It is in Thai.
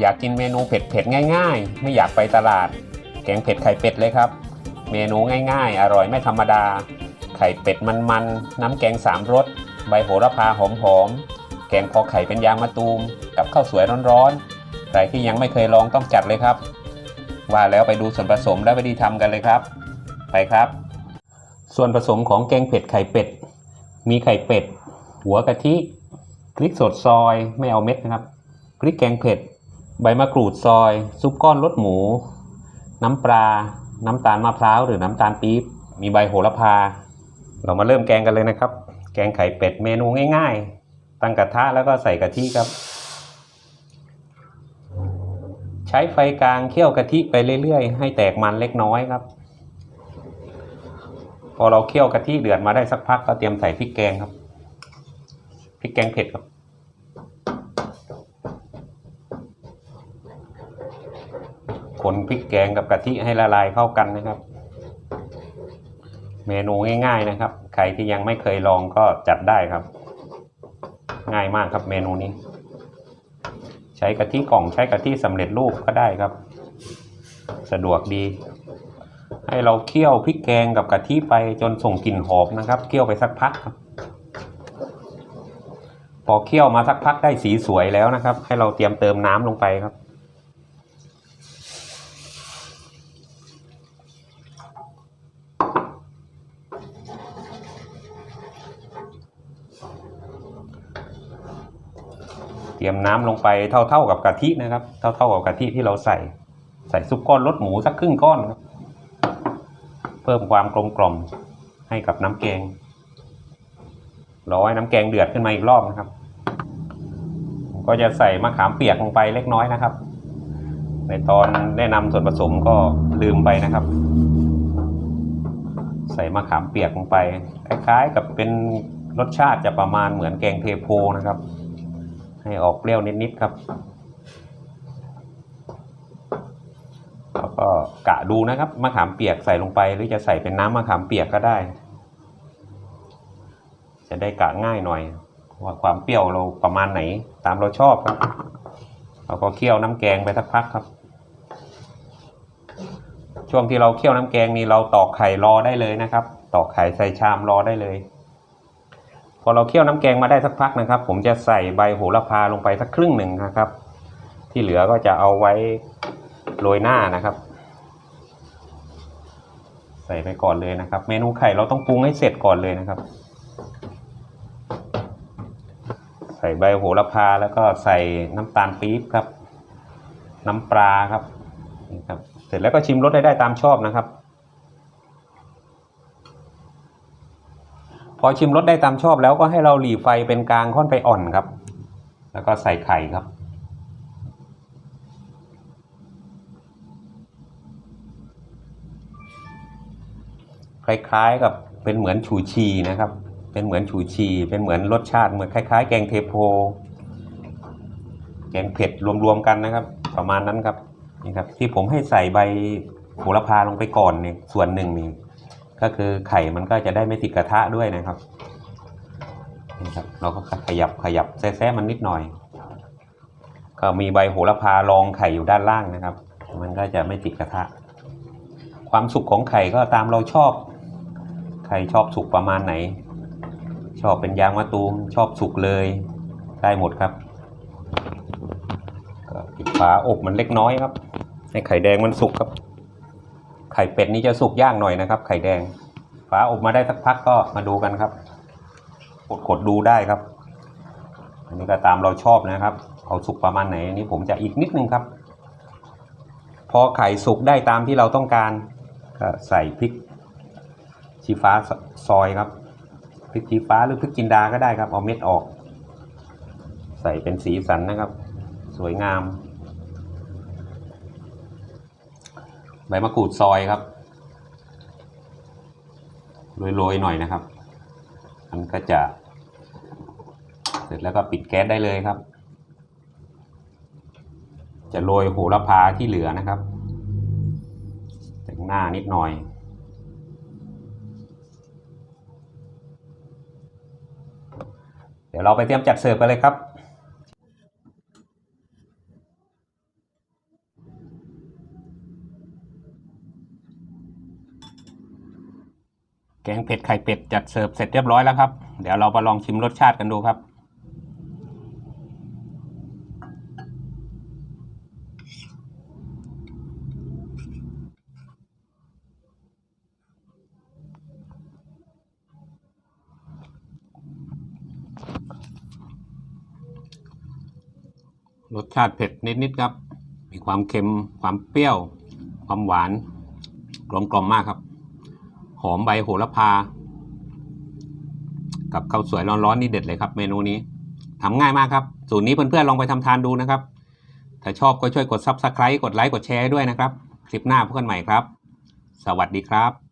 อยากกินเมนูเผ็ดๆง่าย ๆ ไม่อยากไปตลาด แกงเผ็ดไข่เป็ดเลยครับ เมนูง่ายๆ อร่อยไม่ธรรมดา ไข่เป็ดมันๆ น้ำแกงสามรส ใบโหระพาหอมๆ แกงพอไข่เป็นยางมะตูม กับข้าวสวยร้อนๆ ใครที่ยังไม่เคยลองต้องจัดเลยครับ ว่าแล้วไปดูส่วนผสมและวิธีทำกันเลยครับ ไปครับ ส่วนผสมของแกงเผ็ดไข่เป็ด มีไข่เป็ด หัวกะทิพริกสดซอยไม่เอาเม็ดนะครับพริกแกงเผ็ด ใบมะกรูดซอย ซุปก้อนรสหมู น้ำปลา น้ำตาลมะพร้าวหรือน้ำตาลปี๊บมีใบโหระพา เรามาเริ่มแกงกันเลยนะครับ แกงไข่เป็ดเมนูง่าย ๆ ตั้งกระทะแล้วก็ใส่กะทิครับ ใช้ไฟกลางเคี่ยวกะทิไปเรื่อยๆ ให้แตกมันเล็กน้อยครับ พอเราเคี่ยวกะทิเดือดมาได้สักพักก็เตรียมใส่พริกแกงครับพริกแกงเผ็ดครับ คนพริกแกงกับกะทิให้ละลายเข้ากันนะครับ เมนูง่าย ๆนะครับ ใครที่ยังไม่เคยลองก็จัดได้ครับ ง่ายมากครับเมนูนี้ ใช้กะทิกล่องใช้กะทิสำเร็จรูปก็ได้ครับ สะดวกดี ให้เราเคี่ยวพริกแกงกับกะทิไปจนส่งกลิ่นหอมนะครับ เคี่ยวไปสักพักครับ พอเคี่ยวมาสักพักได้สีสวยแล้วนะครับ ให้เราเตรียมเติมน้ำลงไปครับเตรียมน้ำลงไปเท่าๆกับกะทินะครับ เท่าๆกับกะทิที่เราใส่ ใส่ซุปก้อนรสหมูสักครึ่งก้อนครับ เพิ่มความกลมกล่อมให้กับน้ำแกงรอให้น้ำแกงเดือดขึ้นมาอีกรอบนะครับ ก็จะใส่มะขามเปียกลงไปเล็กน้อยนะครับ ในตอนแนะนำส่วนผสมก็ลืมไปนะครับ ใส่มะขามเปียกลงไป คล้ายๆ กับเป็นรสชาติจะประมาณเหมือนแกงเทโพนะครับ ให้ออกเปรี้ยวนิดๆครับ แล้วก็กะดูนะครับมะขามเปียกใส่ลงไป หรือจะใส่เป็นน้ำมะขามเปียกก็ได้ จะได้กะง่ายหน่อย ว่าความเปรี้ยวเราประมาณไหน ตามเราชอบครับเราก็เคี่ยวน้ำแกงไปสักพักครับ ช่วงที่เราเคี่ยวน้ำแกงนี้เราตอกไข่รอได้เลยนะครับ ตอกไข่ใส่ชามรอได้เลย พอเราเคี่ยวน้ำแกงมาได้สักพักนะครับ ผมจะใส่ใบโหระพาลงไปสักครึ่งหนึ่งนะครับ ที่เหลือก็จะเอาไว้ โรยหน้านะครับ ใส่ไปก่อนเลยนะครับ เมนูไข่เราต้องปรุงให้เสร็จก่อนเลยนะครับ ใส่ใบโหระพาแล้วก็ใส่น้ำตาลปี๊บครับ น้ำปลาครับนี่ครับ เสร็จแล้วก็ชิมรสได้ได้ตามชอบนะครับ พอชิมรสได้ตามชอบแล้วก็ให้เราหลีไฟเป็นกลางค่อนไปอ่อนครับ แล้วก็ใส่ไข่ครับ คล้ายๆกับเป็นเหมือนฉูชีนะครับ เป็นเหมือนฉูชี เป็นเหมือนรสชาติเหมือนคล้าย ๆ แกงเทโพ แกงเผ็ดรวมๆกันนะครับ ประมาณนั้นครับนี่ครับ ที่ผมให้ใส่ใบโหระพาลงไปก่อนเนี่ยส่วนหนึ่งนี่ก็คือไข่มันก็จะได้ไม่ติดกระทะด้วยนะครับนี่ครับ เราก็ขยับขยับแซ่ๆมันนิดหน่อย ก็มีใบโหระพารองไข่อยู่ด้านล่างนะครับ มันก็จะไม่ติดกระทะ ความสุกของไข่ก็ตามเราชอบ ใครชอบสุกประมาณไหน ชอบเป็นยางมะตูมชอบสุกเลยได้หมดครับก็ปิดฝาอบมันเล็กน้อยครับ ให้ไข่แดงมันสุกครับ ไข่เป็ดนี่จะสุกยากหน่อยนะครับ ไข่แดงฝาอบมาได้สักพักก็มาดูกันครับกดกดดูได้ครับ อันนี้ก็ตามเราชอบนะครับ เอาสุกประมาณไหนอันนี้ผมจะอีกนิดนึงครับ พอไข่สุกได้ตามที่เราต้องการก็ใส่พริก ชี้ฟ้าซอยครับพริกชี้ฟ้าหรือพริกจินดาก็ได้ครับ เอาเม็ดออก ใส่เป็นสีสันนะครับ สวยงาม ใบมะกรูดซอยครับโรยๆหน่อยนะครับ มันก็จะ เสร็จแล้วก็ปิดแก๊สได้เลยครับ จะโรยโหระพาที่เหลือนะครับแต่งหน้านิดหน่อย ดี๋ยวเราไปเตรียมจัดเสิร์ฟกันเลยครับ แกงเผ็ดไข่เป็ดจัดเสิร์ฟเสร็จเรียบร้อยแล้วครับ เดี๋ยวเรามาลองชิมรสชาติกันดูครับ รสชาติเผ็ดนิดๆครับ มีความเค็ม ความเปรี้ยว ความหวาน กลมกล่อมมากครับ หอมใบโหระพา กับข้าวสวยร้อนๆนี่เด็ดเลยครับ เมนูนี้ทำง่ายมากครับ สูตรนี้เพื่อนๆลองไปทำทานดูนะครับ ถ้าชอบก็ช่วยกด Subscribe กดไลค์ กดแชร์ด้วยนะครับ คลิปหน้าพบกันใหม่ครับ สวัสดีครับ